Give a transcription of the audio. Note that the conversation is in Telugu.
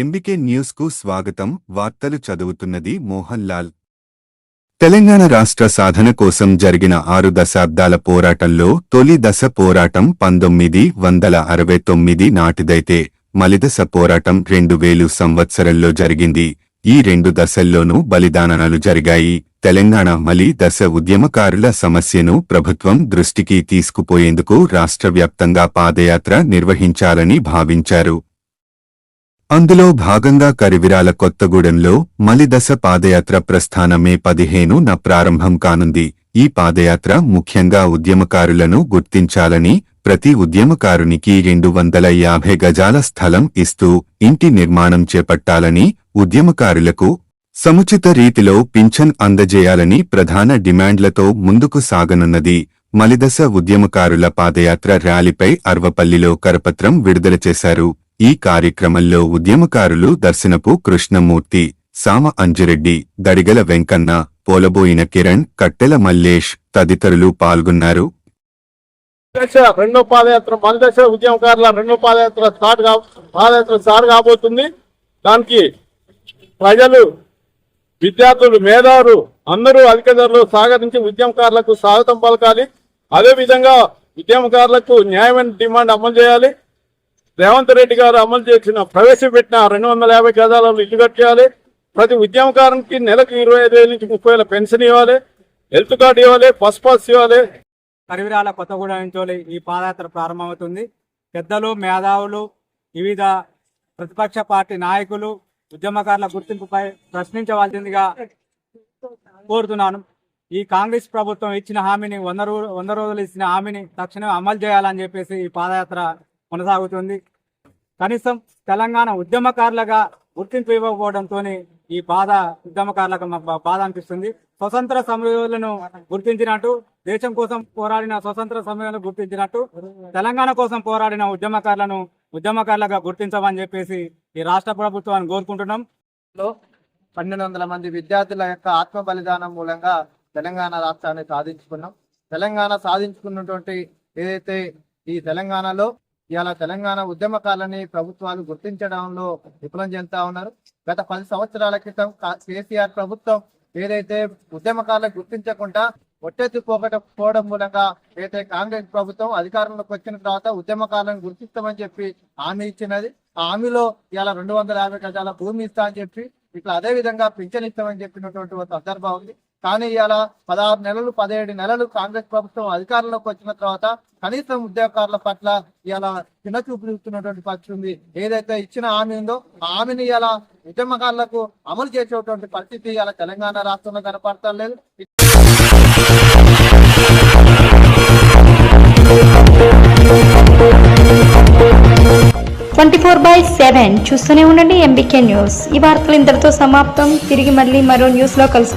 ఎంబికే న్యూస్కు స్వాగతం. వార్తలు చదువుతున్నది మోహన్ లాల్ తెలంగాణ రాష్ట్ర సాధన కోసం జరిగిన ఆరు దశాబ్దాల పోరాటంలో తొలి దశ పోరాటం పంతొమ్మిది వందల అరవై తొమ్మిది నాటిదైతే మలిదశ పోరాటం రెండు వేలు సంవత్సరంలో జరిగింది. ఈ రెండు దశల్లోనూ బలిదానాలు జరిగాయి. తెలంగాణ మలి దశ ఉద్యమకారుల సమస్యను ప్రభుత్వం దృష్టికి తీసుకుపోయేందుకు రాష్ట్ర వ్యాప్తంగా పాదయాత్ర నిర్వహించాలని భావించారు. అందులో భాగంగా కరివిరాల కొత్తగూడెంలో మలిదశ పాదయాత్ర ప్రస్థాన మే పదిహేను న ప్రారంభం కానుంది. ఈ పాదయాత్ర ముఖ్యంగా ఉద్యమకారులను గుర్తించాలని ప్రతి ఉద్యమకారునికి రెండు వందల యాభై గజాల స్థలం ఇస్తూ ఇంటి నిర్మాణం చేపట్టాలని ఉద్యమకారులకు సముచిత రీతిలో పింఛన్ అందజేయాలని ప్రధాన డిమాండ్లతో ముందుకు సాగనున్నది. మలిదశ ఉద్యమకారుల పాదయాత్ర ర్యాలీపై అర్వపల్లిలో కరపత్రం విడుదల చేశారు. ఈ కార్యక్రమంలో ఉద్యమకారులు దర్శనపు కృష్ణమూర్తి సామ అంజిరెడ్డి దడిగల వెంకన్న పోలబోయిన కిరణ్ కట్టెల మల్లేష్ తదితరులు పాల్గొన్నారు. రెండో పాదయాత్ర మొదటి దశ ఉద్యమకారుల రెండో పాదయాత్ర స్టార్ట్ కా పాదయాత్ర స్టార్ట్ కాబోతుంది. దానికి ప్రజలు విద్యార్థులు మేధావులు అందరూ అధిక ధరలు సహకరించి ఉద్యమకారులకు స్వాగతం పలకాలి. అదే విధంగా ఉద్యమకారులకు న్యాయమైన డిమాండ్ అమలు చేయాలి. రేవంత్ రెడ్డి గారు అమలు చేసిన ప్రవేశపెట్టిన రెండు వందల యాభై గజాలలో ఇల్లు కట్టేయాలి. ప్రతి ఉద్యమకారునికి నెలకు ఇరవై ఐదు వేల నుంచి ముప్పై వేల పెన్షన్ ఇవ్వాలి. హెల్త్ కార్డు ఇవ్వాలి బస్ పాస్ ఇవ్వాలి. కరివిరాల కొత్తగూడెం నుంచి ఈ పాదయాత్ర ప్రారంభమవుతుంది. పెద్దలు మేధావులు వివిధ ప్రతిపక్ష పార్టీ నాయకులు ఉద్యమకారుల గుర్తింపుపై ప్రశ్నించవలసిందిగా కోరుతున్నాను. ఈ కాంగ్రెస్ ప్రభుత్వం ఇచ్చిన హామీని వంద రోజులు వంద రోజులు ఇచ్చిన హామీని తక్షణమే అమలు చేయాలని చెప్పేసి ఈ పాదయాత్ర కొనసాగుతుంది. కనీసం తెలంగాణ ఉద్యమకారులుగా గుర్తింపు ఇవ్వకపోవడంతో ఈ బాధ ఉద్యమకారులకు బాధ అనిపిస్తుంది. స్వతంత్ర సమయంలో గుర్తించినట్టు దేశం కోసం పోరాడిన స్వతంత్ర సమయంలో గుర్తించినట్టు తెలంగాణ కోసం పోరాడిన ఉద్యమకారులను ఉద్యమకారులుగా గుర్తించమని చెప్పేసి ఈ రాష్ట్ర ప్రభుత్వాన్ని కోరుకుంటున్నాం. పన్నెండు వందల మంది విద్యార్థుల యొక్క ఆత్మ బలిదానం మూలంగా తెలంగాణ రాష్ట్రాన్ని సాధించుకున్నాం. తెలంగాణ సాధించుకున్నటువంటి ఏదైతే ఈ తెలంగాణలో ఇవాళ తెలంగాణ ఉద్యమకాలని ప్రభుత్వాలు గుర్తించడంలో విఫలం చెందుతా ఉన్నారు. గత పది సంవత్సరాల క్రితం కా- కేసీఆర్ ప్రభుత్వం ఏదైతే ఉద్యమకాలను గుర్తించకుండా ఒట్టెత్తిపోకపోవడం మూలంగా ఏదైతే కాంగ్రెస్ ప్రభుత్వం అధికారంలోకి వచ్చిన తర్వాత ఉద్యమకాలను గుర్తిస్తామని చెప్పి హామీ ఇచ్చినది. ఆ హామీలో ఇలా రెండు వందల యాభై గజాల భూమి ఇస్తా అని చెప్పి ఇట్లా అదే విధంగా పింఛన్ ఇస్తామని చెప్పినటువంటి సందర్భం ఉంది. కానీ ఇలా పదహారు నెలలు పదిహేడు నెలలు కాంగ్రెస్ ప్రభుత్వం అధికారంలోకి వచ్చిన తర్వాత కనీసం ఉద్యోగకారుల పట్ల ఇలా చిన్న చూపు చూస్తున్నటువంటి పరిస్థితి ఉంది. ఏదైతే ఇచ్చిన హామీ ఉందో ఆ హామీని ఇలా ఉద్యమకారులకు అమలు చేసేటువంటి పరిస్థితి ఇలా తెలంగాణ రాష్ట్రంలో కనపడటం లేదు. ట్వంటీ ఫోర్ బై సెవెన్ చూస్తూనే ఉండండి ఎంబీకే న్యూస్ ఈ వార్తలు ఇంతటితో సమాప్తం. తిరిగి మళ్ళీ మరో న్యూస్లో కలుసు